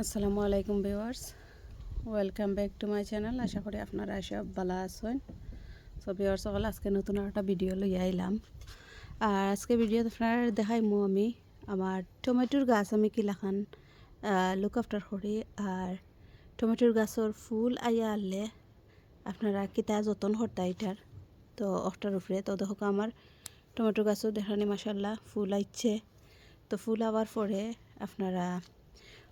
আসসালামু আলাইকুম viewers. Welcome back to my channel আশা করি আপনারা সব ভালো আছেন। সো ভিউয়ার্স সকল আজকে নতুন একটা ভিডিও লই আইলাম। আর আজকে ভিডিও আপনার দেখাইমু আমি আমার টমেটোর গাছ আমি কিলাখান লুক আফটার করি। আর টমেটোর গাছের ফুল আইয়া আনলে আপনারা কিতা যতন হরতা এটার। তো অফটার উপরে তো দেখো আমার টমেটো গাছও দেখানি মাসাল্লাহ ফুল আইচ্ছে তো ফুল আবার পরে আপনারা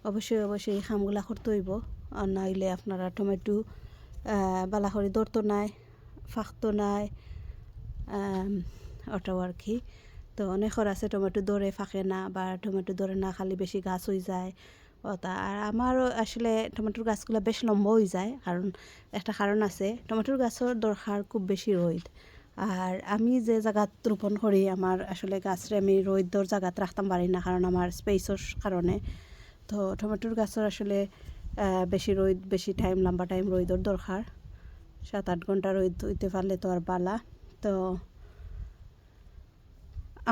অবশ্যই অবশ্যই এই খামগুলা করতে হইব। আর নাইলে আপনারা টমেটো বালা করে ধরতো নাই, ফাঁকতো নাই ওটাও আর কি। তো অনেকের আছে টমেটো ধরে ফাঁকে না বা টমেটো ধরে না খালি বেশি গাছ হয়ে যায়। ওটা আর আমারও আসলে টমেটোর গাছগুলো বেশ লম্বা হয়ে যায়। কারণ একটা কারণ আছে, টমেটোর গাছের দরকার খুব বেশি রোদ। আর আমি যে জায়গাত রোপণ করি, আমার আসলে গাছরে আমি রোদর জায়গাত রাখতাম পারি না, কারণ আমার স্পেসর কারণে। তো টমেটোর গাছের আসলে বেশি রোদ, বেশি টাইম লম্বা টাইম রোদর দরকার। সাত আট ঘণ্টা রোদ হইতে পারলে তো আর বালা তো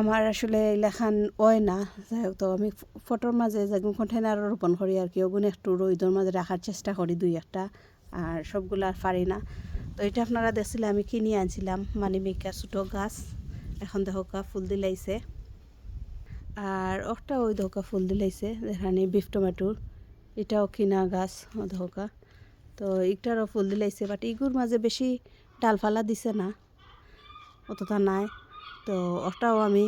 আমার আসলে লেখান ওয় না। যাই হোক, তো আমি ফটোর মাঝে যেগুন কন্টেনার রোপণ করি আর কি, ওগুন একটু রোদর মাঝে রাখার চেষ্টা করি দুই একটা, আর সবগুলো আর পারি না। তো এটা আপনারা দেখছিলে আমি কিনে আনছিলাম মানিমিকা ছোটো গাছ। এখন দেখোকা ফুল দিলাইছে। আর একটা ওই ধোকা ফুল দিলাইছে যেখানে বিফ টমেটোর এটাও কিনা গাছ ধোকা। তো ইটারও ফুল দিলাইছে বাট ইগুর মাঝে বেশি ডালফালা দিছে না অতটা নাই। তো ওটাও আমি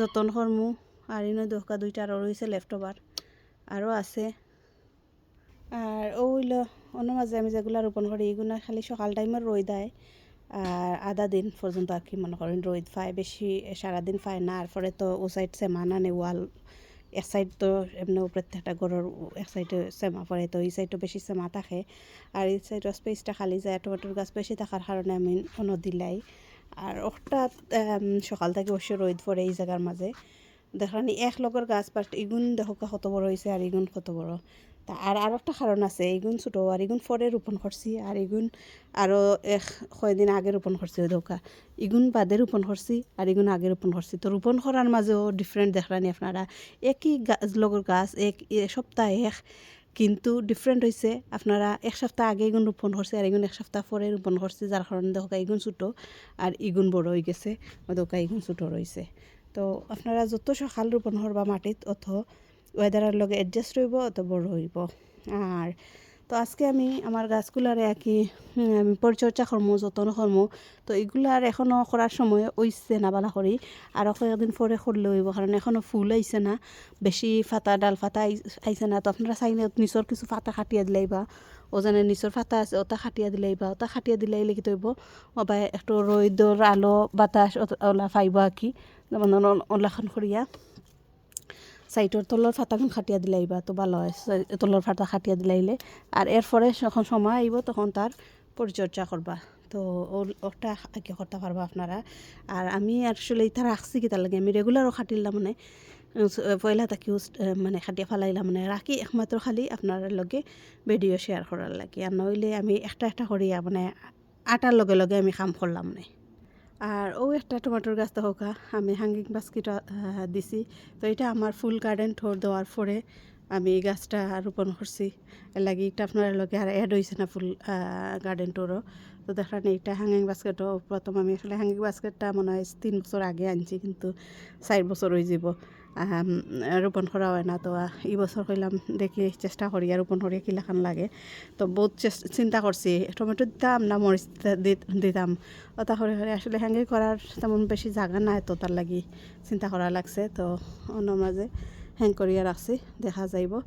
যতন করমু, আর ইনো ধোকা দুইটা আরও রয়েছে লেফট ওভার আরও আছে। আর ওইল অন্য মাঝে আমি যেগুলো রোপণ করি, এগুলো খালি সকাল টাইমের রোদ দেয়। আর আধা দিন পর্যন্ত আর কি মনে করেন রোদ পায় বেশি, সারাদিন পায় না, আর পরে তো ও সাইড সেমানা নে ওয়াল এক সাইড তো এমনি প্রত্যেকটা ঘরের এক সাইডে সেমা পড়ে তো এই সাইডও বেশি সেমা থাকে আর এই সাইডের স্পেসটা খালি যায় টমেটোর গাছ বেশি থাকার কারণে আমি অন্য দিলাই। আর হঠাৎ সকাল থেকে অবশ্য রোদ পড়ে এই জায়গার মাঝে। দেখানি এক লগর গাছ বাট ইগুন দেখো কত বড় হয়েছে আর ইগুন কত বড়। তা আর আর একটা কারণ আছে এগুন ছোটো আর এগুন পরে রোপণ করছি আর এগুন আরও এক কয়দিন আগে রোপণ করছি ওই ইগুন বাদে রোপণ করছি আর এগুন আগে রোপণ করছি তো রোপণ করার মাঝেও ডিফারেন্ট দেখলানি আপনারা। একই গাছ লগর গাছ, এক সপ্তাহ এক, কিন্তু ডিফারেন্ট হয়েছে আপনারা এক সপ্তাহ আগে এগুন রোপণ করছে আর এগুন এক সপ্তাহ পরে রোপণ করছে যার কারণে দেখো ইগুন ছোটো আর ইগুন বড় হয়ে গেছে। ওই দৌকা ইগুন ছোটো রয়েছে তো আপনারা যত সকাল রোপণ করবা মাটিত অত ওয়েদারের লগে অ্যাডজাস্ট হইব অত বড় হইব আর তো আজকে আমি আমার গাছগুলার একই আমি পরিচর্যা করমু যত্ন করমু তো এগুলার এখনও করার সময় ওইছে না বালা করি আর কয়েকদিন পরে করলে হইব কারণ এখনও ফুল আইছে না বেশি ফাতা ডাল ফাতা আইছে না, তো আপনারা চাইলে নিচর কিছু ফাতা খাটিয়া দিলেই বা ওজনে নিচর ফাতা আছে ওটা খাটিয়া দিলেই বা ওটা খাটিয়া দিলেই লিখি তৈব বা একটু রোদর আলো, বাতাস ওলা ফাইব আর কি ওলাখান করিয়া সাইটর তলর ফাতাখন খাটিয়া দিলাইবা তো ভালো হয় তলর ফাতা খাটিয়া দিলাইলে আর এরপরে যখন সময় আইব তখন তার পরিচর্যা করবা তো ওটা আগে করতে পারবা আপনারা। আর আমি আসলে এটা রাখছি কিতা লাগে, আমি রেগুলারও খাটিলাম মানে পয়লা তাকে মানে খাটিয়া ফেলাইলাম মানে রাখি একমাত্র খালি আপনার লগে ভিডিও শেয়ার করার লাগে। আর নইলে আমি একটা একটা করিয়া মানে আটার লগে লগে আমি কাম করলাম মানে। আর ও একটা টমেটোর গাছ হোকা আমি হ্যাঙ্গিং বাস্কেট দিছি। তো এটা আমার ফুল গার্ডেন ঠোর দেওয়ার পরে আমি এই গাছটা রোপণ করছি। লাগি এটা আপনার লগে আর অ্যাড হয়েছে না ফুল গার্ডেন টোরও। তো দেখান এইটা হ্যাঙ্গিং বাস্কেটও, প্রথম আমি আসলে হ্যাঙ্গিং বাস্কেটটা মনে হয় তিন বছর আগে আনছি, কিন্তু চার বছর হয়ে যাব রোপণ করা হয় না। তো এই বছর কইলাম দেখি চেষ্টা করি আর রোপণ করি কিলাখান লাগে। তো, বহুত চিন্তা করছি টমেটো দিতাম না মরিচ দিতা- দিত- দিতাম ওটা করে করে আসলে হ্যাঙ্গে করার তেমন বেশি জায়গা নাই তো তার লাগি চিন্তা করা লাগছে। তো অন্য মাঝে হ্যাং করিয়া রাখছি দেখা যাইব।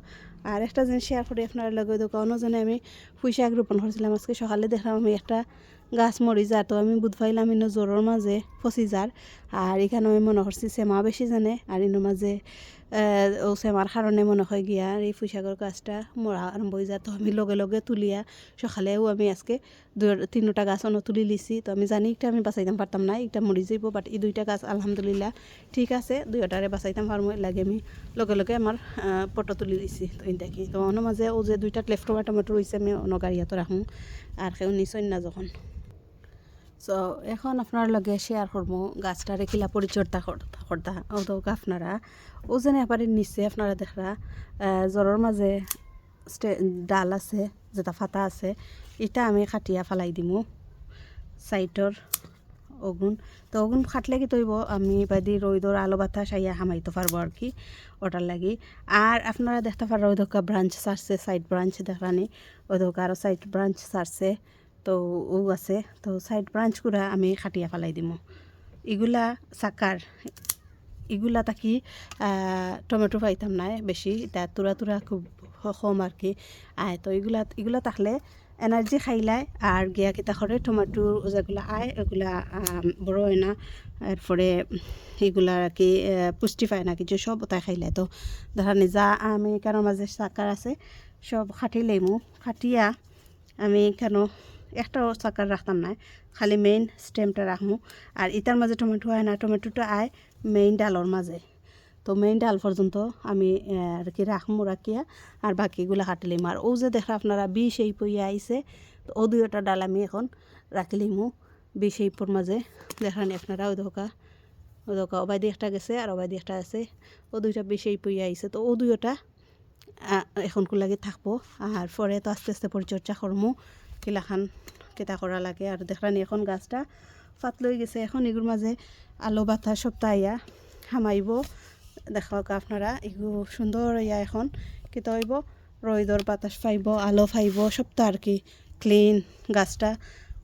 আর একটা জিনিস শেয়ার করি আপনার লগে তো অন্যজনে আমি পুঁই শাক রোপণ করছিলাম আজকে সকালে দেখলাম আমি একটা গাছ মরি যা তো আমি বুধ পাইলাম ইনো জ্বরের মাঝে ফসি যার আর এখানে আমি মনে করছি সেমা বেশি জানে। আর ইনো মাঝে ও সেমার কারণে মনে হয় গিয়া। আর এই পুঁইশাকের গাছটা মরা আরম্ভ হয়ে যায়। তো আমি লগে লগে তুলিয়া সকালেও আমি আজকে দুই, তিনটা গাছ অন্য তুলি লিছি। তো আমি জানি এটা আমি বাঁচাইতাম পারতাম না এটা মরি যাইব, বাট এই দুইটা গাছ আলহামদুলিল্লাহ ঠিক আছে। দুইটারে বাঁচাইতাম পারব লাগে আমি লগে লগে আমার ফটো তুলি দিছি তো দেখি তো অন্য মাঝে ও যে দুইটা লেফট ওভার টমেটো রয়েছে আমি অন্য গাড়িয়াতো রাখুন আর কেউ নিশ্চয় না যখন। সো এখন আপনার লগে শেয়ার করবো গাছটারে কিলা পরিচর্যা করতা অত আপনারা ও যেন এবারে নিচে আপনারা দেখা জ্বরের মাঝে ডাল আছে যেটা ফাতা আছে এটা আমি খাটিয়া ফালাই দিমু। সাইটর অগুন তো অগুন খাটলে কি তৈব আমি বাদি রইদর আলো বাতাস আইয়া হামাইতে পারবো আর কি ওটার লাগি। আর আপনারা দেখতে পারো দোকা ব্রাঞ্চ সারছে সাইড ব্রাঞ্চ দেখানি ওই দোকা আরও সাইড ব্রাঞ্চ সারছে তো ও আছে তো সাইড ব্রাঞ্চ করে আমি খাটিয়া ফালাই দিমু। এগুলা সাকার এগুলা তাকি টমেটো পাইতাম নাই বেশি এটা তুরা তুরা খুব কম আর কি। আয় তো এগুলা এগুলা থাকলে এনার্জি খাইলায় আর গিয়া কিতা করে টমেটো যেগুলো আয় আম, বড় হয় না এরপরে এগুলা আর কি পুষ্টি পায় না কিছু সব ওটাই খাইলায় তো দেখা নিজা আমি কেন মাঝে চাকার আছে সব খাটি লেমু খাটিয়া আমি কেন একটাও চাকার রাখতাম না খালি মেইন স্টেমটা রাখমু আর ইটার মাঝে টমেটো হয় না টমেটোটা আয় মেইন ডালর মাঝে তো মেইন ডাল পর্যন্ত আমি আর কি রাখমু রাখিয়া আর বাকিগুলো কাটিলিম আর ও যে দেখা আপনারা, বিষ এই পইয়া আইছে তো ও দুইটা ডাল আমি এখন রাখিলিমু বিষ এইপর মাঝে দেখানি আপনারা ওই ধোকা ওই ধোকা অবাইদি একটা গেছে আর অবাইদি একটা আছে। ও দুইটা বিষ এই পইয়া আইছে তো ও দুইটা এখন লাগে থাকব। আর পরে তো আস্তে আস্তে পরিচর্যা করমু কিলাখান কেতা করা লাগে আর দেখলানি এখন গাছটা। ফাত লই গেছে এখন এগুলোর মাঝে আলো বাতাস সপ্তাহ ইয়া হামাইব দেখাওক আপনারা এগুলো সুন্দর ইয়া এখন। কেতা হইব? রইদর বাতাস পাইব, আলো পাইব, সপ্তাহ আর কি। ক্লিন গাছটা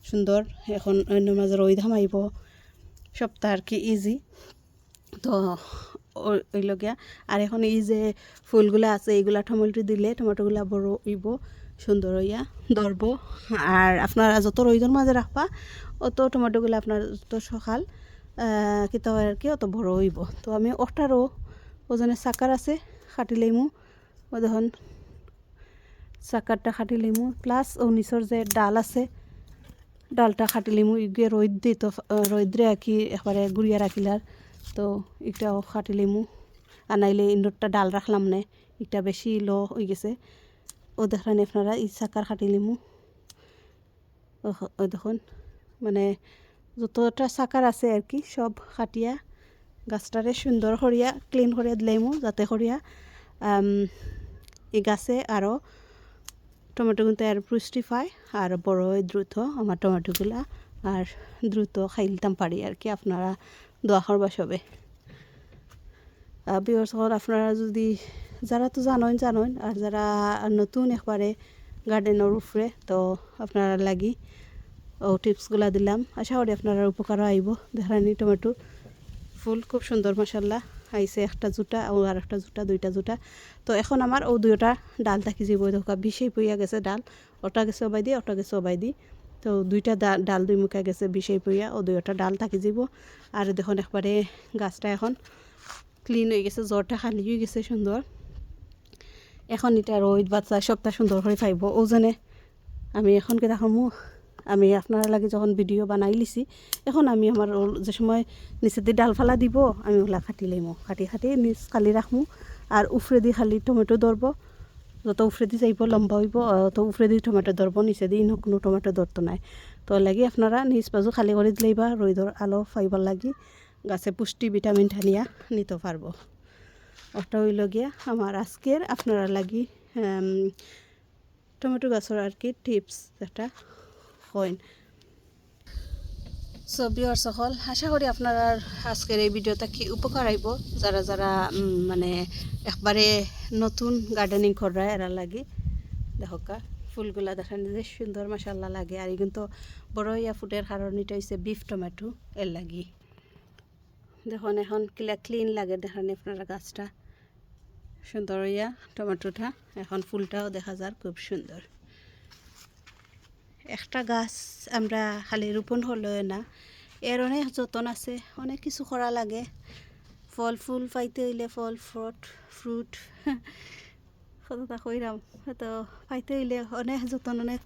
সুন্দর এখন, অন্য মাঝে রইদ হামাইব সপ্তাহ আর কি ইজি তো ওইলগিয়া আর এখন এই যে ফুলগুলা আছে, এইগুলা টমেটো দিলে, টমেটোগুলা বড় হইব সুন্দর হইয়া ধরব। আর আপনারা যত রইদর মাঝে রাখবা, অত টমেটোগুলো আপনার যত সকাল কিতা হয় আর কি, অত বড় হইব। তো আমি ওটারও ওজনে চাকার আছে কাটি লইমু ও দেখুন চাকারটা কাটি লইমু প্লাস ও নিচর যে ডাল আছে, ডালটা খাটি লিমু, ইগে রোদ দিই তো রোদ্রে আঁকি একবারে গুড়িয়া রাখিলার। তো এটাও খাটি লিমু। আনাইলে নাইলে ইন্দোরটা ডাল রাখলাম নে এটা বেশি লো হয়ে গেছে। ও দেখলেন আপনারা ই চাকার খাটি লিমু ও- দেখুন মানে যতটা চাকার আছে আর কি সব খাটিয়া গাছটারে সুন্দর করিয়া ক্লিন করিয়া দিলাইমু যাতে আম, এই গাছে আরও টমেটো কিন্তু আর পুষ্টি পায় আর বড় হয় দ্রুত আমার টমেটোগুলা আর দ্রুত খাইলতাম পারি আর কি আপনারা দোয়া করবা সবে সকল আপনারা যদি যারা তো জানেন জানেন আর যারা নতুন একবারে গার্ডেনের উপরে, তো আপনারা লাগি, ও টিপসগুলা দিলাম। আশা করি আপনারা উপকার আইব। দেখানি টমেটো ফুল খুব সুন্দর মশাল্লা আইছে একটা জুটা ও আর একটা জুটা, দুইটা জুটা। তো এখন আমার ও দুইটা ডাল থাকি বই থকা বিষেই পইয়া গেছে ডাল। ওটা গেছে অবাই দি, ওটা গেছে অবাই দি। তো দুইটা ডাল দুই মুখে গেছে, বিষেই পইয়া ও দুইটা ডাল থাকি যাব আর দেখুন একবারে গাছটা এখন ক্লিন হয়ে গেছে, জ্বরটা খালি হয়ে গেছে সুন্দর। এখন এটা রোদ বাচ্চা, সবটা সুন্দর করে পাইব ওজনে আমি এখন কে দেখো আমি আপনারা লাগে যখন ভিডিও বানাই লিছি, এখন আমি আমার যে সময় নিচে দিয়ে ডাল ফালা দিব, আমি ওলা কাটি লাইমো কাটি কাটি নিচ খালি রাখমু আর উফরে দি খালি টমেটো ধরব যত উফরে দি যাইব লম্বা হইব অত উফরে দি টমেটো ধরব নিচে দি কোনো টমেটো ধরতো নাই। তো লাগি আপনারা নিজ বাজু খালি করে দিলেইবা রইদর আলো ফাইবার লাগি গাছে পুষ্টি, ভিটামিন ঠানিয়া নিতে পারব ওটা হইল গিয়া আমার আজকের আপনারা লাগি টমেটো গাছের আর কি টিপস একটা হইন সো বিয়ার সকল, আশা করি আপনার আজকের এই ভিডিওটা কি উপকার আইব? যারা যারা মানে একবারে নতুন গার্ডেনিং করা এরা লাগে দেখকা ফুলগুলা দেখান যে সুন্দর মাসাল্লাহ লাগে। আর কিন্তু বড় ইয়া ফুটের কারণ এটা হচ্ছে বিফ টমেটো এর লাগি। দেখুন, এখন কিলা ক্লিন লাগে দেখান আপনারা গাছটা। সুন্দর ইয়া টমেটোটা, এখন ফুলটাও দেখা যার খুব সুন্দর। একটা গাছ আমরা খালি রোপণ হলেও না, এর অনেক যতন আছে, অনেক কিছু করা লাগে। ফল ফুল পাইতে হইলে ফল, ফ্রুট ফ্রুট কতটা কইরাম। তো পাইতে হইলে অনেক যতন, অনেক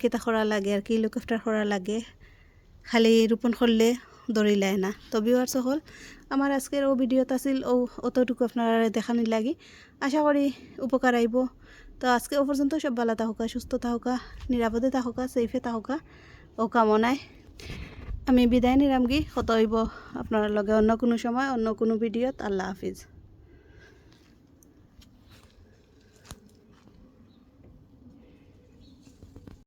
কিতা করা লাগে আর কি লুক আফটার করা লাগে। খালি রোপণ করলে দৌড়িলায় না। তো ভিউয়ার্স হল আমার আজকের ও ভিডিওটা আছিল ও অতটুকু আপনারা দেখানির লাগি। আশা করি উপকার আইব। তো আজকে ও পর্যন্ত সব ভালো থাকুকা, সুস্থ থাকুকা, নিরাপদে থাকুকা সেফে থাকুকা ও কামনায় আমি বিদায় নিলাম কি কত হইব আপনার লগে অন্য কোনো সময়, অন্য কোনো ভিডিওত। আল্লাহ হাফিজ।